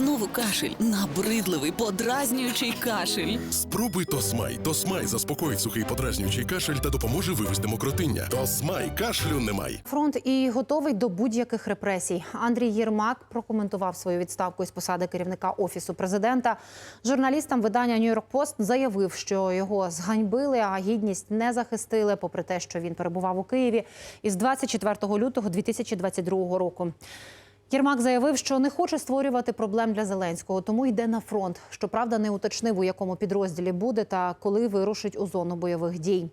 Знову кашель, набридливий, подразнюючий кашель. Спробуй Тосмай. Тосмай заспокоїть сухий подразнюючий кашель та допоможе вивести мокротиння. Тосмай кашлю немає. Фронт і готовий до будь-яких репресій. Андрій Єрмак прокоментував свою відставку із посади керівника офісу президента. Журналістам видання Нью-Йорк Пост заявив, що його зганьбили, а гідність не захистили, попри те, що він перебував у Києві із 24 лютого 2022 року. Єрмак заявив, що не хоче створювати проблем для Зеленського, тому йде на фронт. Щоправда, не уточнив, у якому підрозділі буде та коли вирушить у зону бойових дій.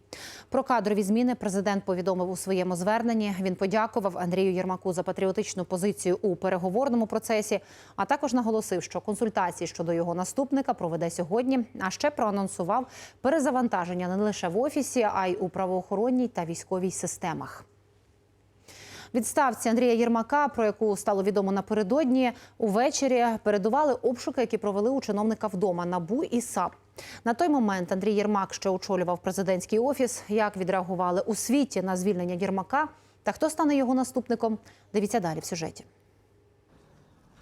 Про кадрові зміни президент повідомив у своєму зверненні. Він подякував Андрію Єрмаку за патріотичну позицію у переговорному процесі, а також наголосив, що консультації щодо його наступника проведе сьогодні. А ще проанонсував перезавантаження не лише в офісі, а й у правоохоронній та військовій системах. Відставці Андрія Єрмака, про яку стало відомо напередодні, увечері передували обшуки, які провели у чиновника вдома НАБУ і САП. На той момент Андрій Єрмак ще очолював президентський офіс. Як відреагували у світі на звільнення Єрмака та хто стане його наступником? Дивіться далі в сюжеті.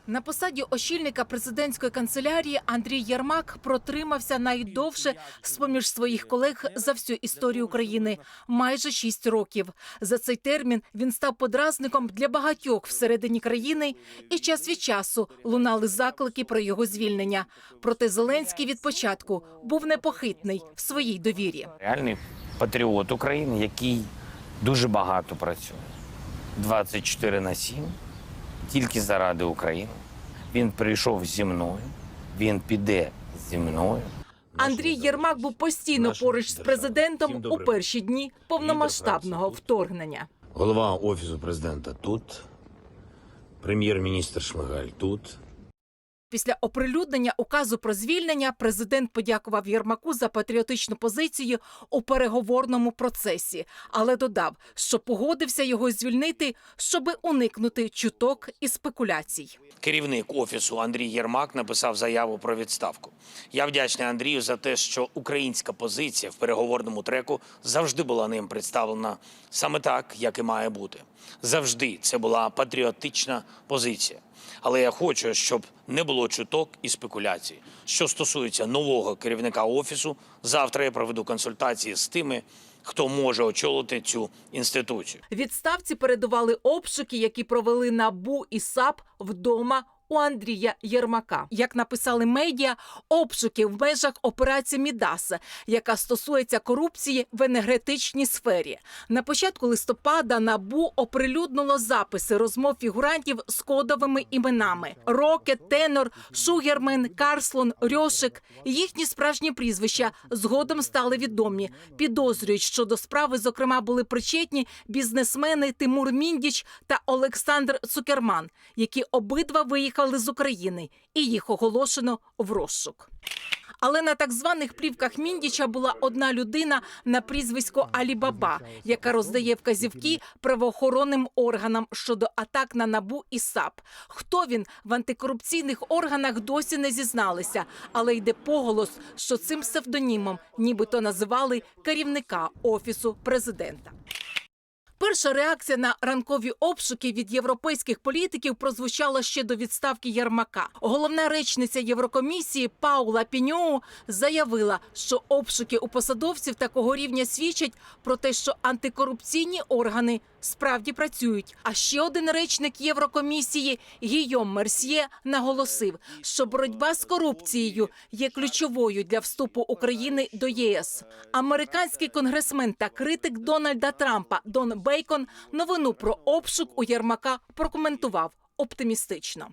На посаді очільника президентської канцелярії Андрій Єрмак протримався найдовше з-поміж своїх колег за всю історію України майже шість років. За цей термін він став подразником для багатьох всередині країни, і час від часу лунали заклики про його звільнення. Проте Зеленський від початку був непохитний в своїй довірі. реальний патріот України, який дуже багато працює. 24 на 7, тільки заради України. Він прийшов зі мною, він піде зі мною. Андрій Єрмак був постійно поруч з президентом у перші дні повномасштабного вторгнення. Голова офісу президента тут, прем'єр-міністр Шмигаль тут. Після оприлюднення указу про звільнення президент подякував Єрмаку за патріотичну позицію у переговорному процесі, але додав, що погодився його звільнити, щоби уникнути чуток і спекуляцій. Керівник офісу Андрій Єрмак написав заяву про відставку. Я вдячний Андрію за те, що українська позиція в переговорному треку завжди була ним представлена саме так, як і має бути. Завжди це була патріотична позиція. Але я хочу, щоб не було чуток і спекуляцій. Що стосується нового керівника офісу, завтра я проведу консультації з тими, хто може очолити цю інституцію. Відставці передували обшуки, які провели НАБУ і САП вдома. У Андрія Єрмака, як написали медіа, обшуки в межах операції Мідаса, яка стосується корупції в енергетичній сфері. На початку листопада набу оприлюднило записи розмов фігурантів з кодовими іменами: Рокет, Тенор, Шугермен, Карслон, Рьошик. Їхні справжні прізвища згодом стали відомі. Підозрюють, що до справи, зокрема, були причетні бізнесмени Тимур Міндіч та Олександр Цукерман, які обидва виїхали з України, і їх оголошено в розшук. Але на так званих плівках Міндіча була одна людина на прізвисько Алібаба, яка роздає вказівки правоохоронним органам щодо атак на набу і САП. Хто він в антикорупційних органах досі не зізналися, але йде поголос, що цим псевдонімом нібито називали керівника офісу президента. Перша реакція на ранкові обшуки від європейських політиків прозвучала ще до відставки Єрмака. Головна речниця Єврокомісії Паула Піньоу заявила, що обшуки у посадовців такого рівня свідчать про те, що антикорупційні органи справді працюють. А ще один речник Єврокомісії Гійом Мерсьє наголосив, що боротьба з корупцією є ключовою для вступу України до ЄС. Американський конгресмен та критик Дональда Трампа Дон Бейкон новину про обшук у Єрмака прокоментував оптимістично.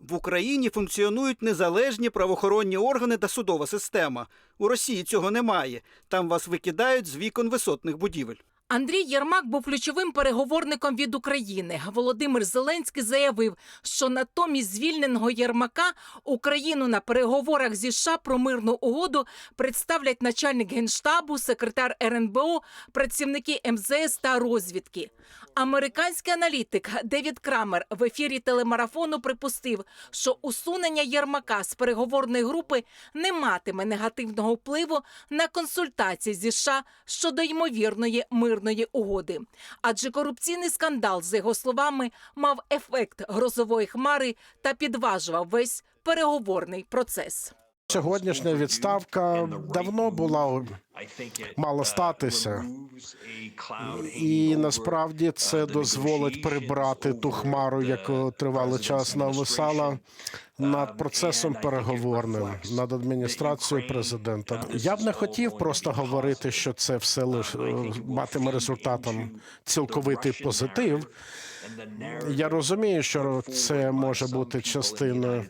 В Україні функціонують незалежні правоохоронні органи та судова система. У Росії цього немає. Там вас викидають з вікон висотних будівель. Андрій Єрмак був ключовим переговорником від України. Володимир Зеленський заявив, що натомість звільненого Єрмака Україну на переговорах зі США про мирну угоду представлять начальник генштабу, секретар РНБО, працівники МЗС та розвідки. Американський аналітик Девід Крамер в ефірі телемарафону припустив, що усунення Єрмака з переговорної групи не матиме негативного впливу на консультації зі США щодо ймовірної мирної мирної угоди. Адже корупційний скандал, за його словами, мав ефект грозової хмари та підважував весь переговорний процес. Сьогоднішня відставка давно була мала статися, і насправді це дозволить прибрати ту хмару, яку тривалий час нависала над процесом переговорним над адміністрацією президента. Я б не хотів просто говорити, що це все лише матиме результатом цілковитий позитив. Я розумію, що це може бути частиною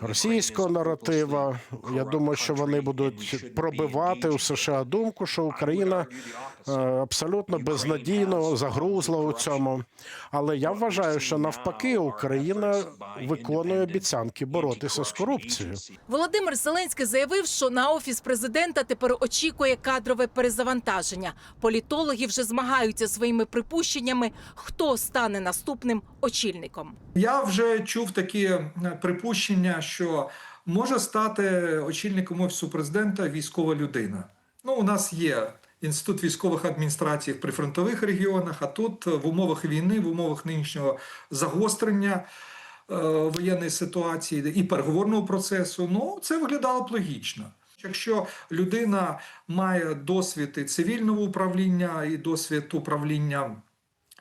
російського наратива. Я думаю, що вони будуть пробивати у США думку, що Україна е, абсолютно безнадійно загрузла у цьому. Але я вважаю, що навпаки Україна виконує обіцянки боротися з корупцією. Володимир Зеленський заявив, що на офіс президента тепер очікує кадрове перезавантаження. Політологи вже змагаються своїми припущеннями, хто стане наступним очільником. Я вже чув такі е, припущення, що може стати очільником офісу президента військова людина. Ну, у нас є інститут військових адміністрацій в прифронтових регіонах, а тут е, в умовах війни, в умовах нинішнього загострення е, воєнної ситуації і переговорного процесу, ну це виглядало б логічно. Якщо людина має досвід і цивільного управління, і досвід управління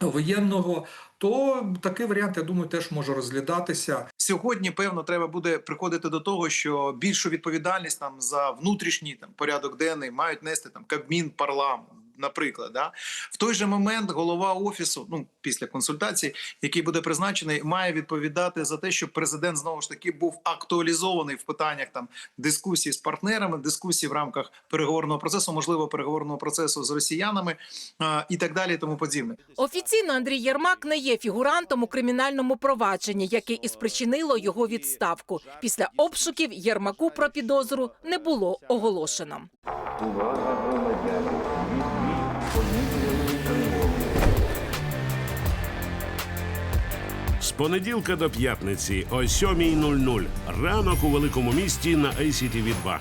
воєнного, то такий варіант, я думаю, теж може розглядатися. Сьогодні, певно, треба буде приходити до того, що більшу відповідальність там за внутрішній там порядок денний мають нести там Кабмін, парламент. Наприклад, да в той же момент голова офісу, ну після консультацій, який буде призначений, має відповідати за те, щоб президент знову ж таки був актуалізований в питаннях там дискусії з партнерами, дискусії в рамках переговорного процесу, можливо, переговорного процесу з росіянами а, і так далі, тому подібне. Офіційно Андрій Єрмак не є фігурантом у кримінальному провадженні, яке і спричинило його відставку. Після обшуків Єрмаку про підозру не було оголошено. Понеділка до п'ятниці о 7.00 ранок у великому місті на ACTV 2